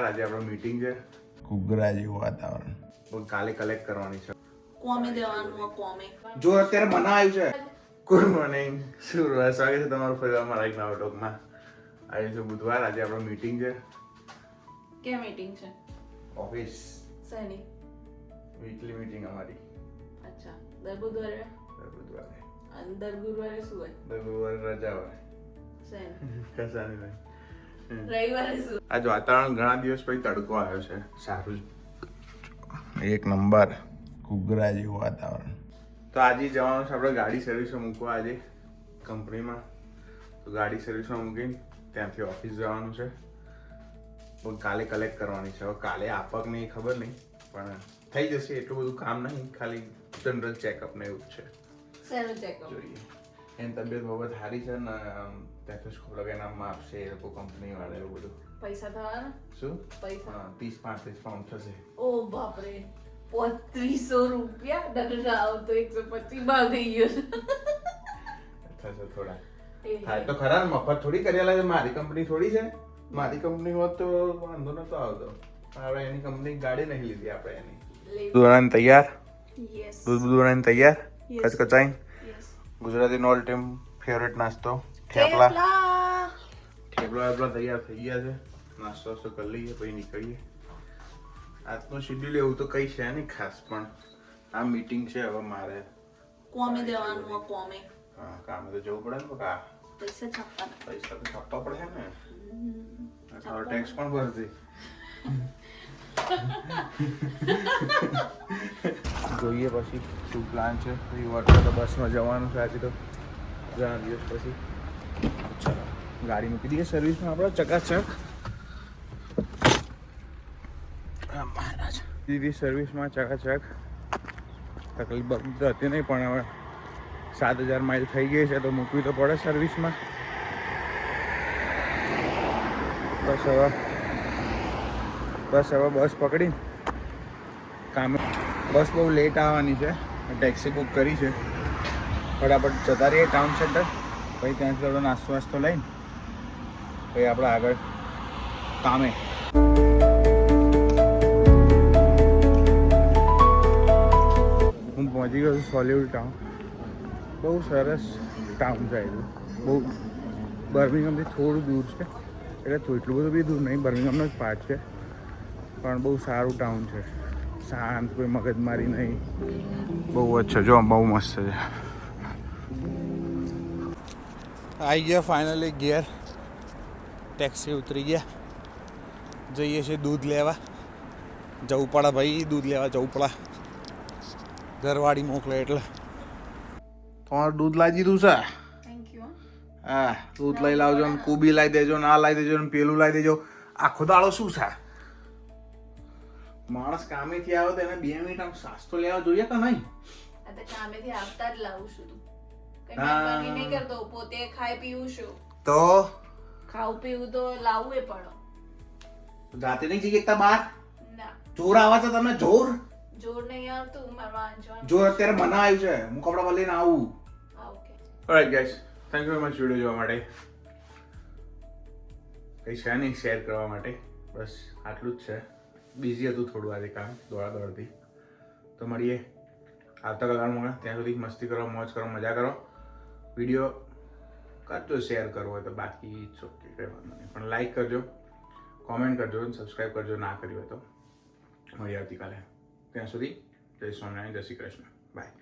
આજે આપણો મીટિંગ છે. ઘૂઘરા જેવું વાતાવરણ. પણ કાલે કલેક્ટ કરવાની છે. કોમી દેવાનું કોમી. જો અત્યારે મને આવ્યું છે. Good morning. શું સ્વાગત છે તમારું ફરી અમારા એક નવા ટોકમાં આજે છે બુધવાર આજે આપણો મીટિંગ છે. કે મીટિંગ છે? ઓફિસ શેની? વીકલી મીટિંગ અમારી. અચ્છા. દર બુધવારે? દર બુધવારે. અને દર ગુરુવારે શું હોય? દર ગુરુવારે રજા હોય. શેની? કશાની નહીં. રવિવારે શું? આજ વાતાવરણ ઘણા દિવસ પછી તડકો આવ્યો છે. સારું એક નંબર ઘૂઘરા જેવું વાતાવરણ. તો આજે જવાનું છે આપણે ગાડી સર્વિસમાં મૂકવા આજે કંપનીમાં. તો ગાડી સર્વિસમાં મૂકીને ત્યાંથી ઓફિસ જવાનું છે. પણ કાલે કલેક્ટ કરવાની છે. હવે કાલે આપક નહીં ખબર નહીં. પણ થઈ જશે એટલું બધું કામ નહીં. ખાલી જનરલ ચેકઅપ ને એવું છે. જોઈએ. એની તબિયત બાબત સારી છે ને ટેથોસ્કોપ લગાવીને આપશે એ લોકો કંપની વાળા એવું બધું. પૈસા થવાના? શું? પૈસા? ત્રીસ પાંત્રીસ પાઉન્ડ થશે. ઓ બાપરે પોત્રીસો રૂપિયા? ડગર આવ તો એકસો પચીસ ભાવ થઈ ગયો થશે થોડા. થાય તો ખરા મફત થોડી કરેલા છે. મારી કંપની થોડી છે. મારી કંપની હોત તો વાંધો નતો આવતો. પણ આપણે એની કંપની ગાડી નહીં લીધી આપણે એની. દૂધ તૈયાર? યસ દૂધ બનાવીને તૈયાર. કચકચાઈ yes Gujarati all time favourite નાસ્તો. થેપલા. થેપલા. વેપલા તૈયાર થઈ ગયા છે. નાસ્તો વાસ્તો કરી લઈએ પછી નીકળીએ. આજનું શેડ્યુલ એવું તો કંઈ છે નહીં ખાસ પણ આ મીટિંગ છે હવે મારે. કોમે દેવાનું આ કોમી. હા, કામે તો જવું પડે ને બકા પૈસા છાપવાના પૈસા તો છાપવા પડશે ને. તારો ટેક્સ પણ ભરતી જોઈએ પછી શું પ્લાન છે. પછી વોટર તો બસમાં જવાનું છે આજે તો. ઘણા દિવસ પછી. ચાલો, ગાડી મૂકી દઈએ સર્વિસમાં આપણે ચકાચક. મહારાજ. સર્વિસમાં ચકાચક. તકલીફ તો હતી નહીં, પણ હવે સાત હજાર માઇલ થઈ ગઈ છે, તો મૂકવી તો પડે સર્વિસમાં બસ હવે બસ હવે બસ પકડી કામે બસ બહુ લેટ આવવાની છે. ટેક્સી બુક કરી છે. ફટાફટ જતા રહીએ ટાઉન સેન્ટર પછી ત્યાંથી થોડો નાસ્તો વાસ્તો લઈને પછી આપણે આગળ કામે. હું પહોંચી ગયો છું સોલિવલ ટાઉન બહુ સરસ ટાઉન છે બહુ બર્મિંગમથી થોડું દૂર છે. એટલે એટલું બધું બી દૂર નહીં. બર્મિંગમનો જ પાર્ટ છે. પણ બહુ સારું ટાઉન છે. શાંત કોઈ મગજમારી નહીં. બહુ જ છે જો બહુ મસ્ત છે. આવી ગયા ફાઇનલી ઘેર. ટેક્સી ઉતરી ગયા. જઈએ છીએ દૂધ લેવા. જવું પડે ભાઈ દૂધ લેવા જવું પડે ઘરવાળી મોકલે એટલે. તમારું દૂધ લાવી દીધું છે? હા દૂધ લઈ લાવજો ને કુબી લાવી દેજો ને આ લાવી દેજો ને પેલું લાવી દેજો. આખો દાડો શું છે? માણસ કામેથી આવે તો એને બે મિનિટ આમ સાસ્તો લેવા જોઈએ કે નહીં? આ તો કામેથી આવતા જ લાવું છું તું. કઈ મહેરબાની નહીં કરતો. પોતે ખાઈ પીવું છું. તો? ખાવું પીવું તો લાવવું એ પડે જાતે નહીં જઈએ એકતા બાર ના. જોર આવે છે તમને? જોર? જોર નહીં આવતું જોર અત્યારે મને આવ્યું છે. હું કપડા પર લઈને આવું okay. Alright guys thank you very much video જોવા માટે. કંઈ છે નહીં શેર કરવા માટે. બસ આટલું જ છે. બિઝી હતું થોડું આજે કામ, દોડા દોડથી. તો મળીએ આવતા કલાકમાં. ત્યાં સુધી મસ્તી કરો, મોજ કરો, મજા કરો. વીડિયો કરજો શેર કરવો તો બાકી ઓકે કંઈ વાંધો નહીં. પણ લાઈક કરજો કોમેન્ટ કરજો અને સબસ્ક્રાઈબ કરજો ના કર્યું હોય તો. મળીએ આવતીકાલે. ત્યાં સુધી જય સ્વામિનારાયણ, જય શ્રી કૃષ્ણ. બાય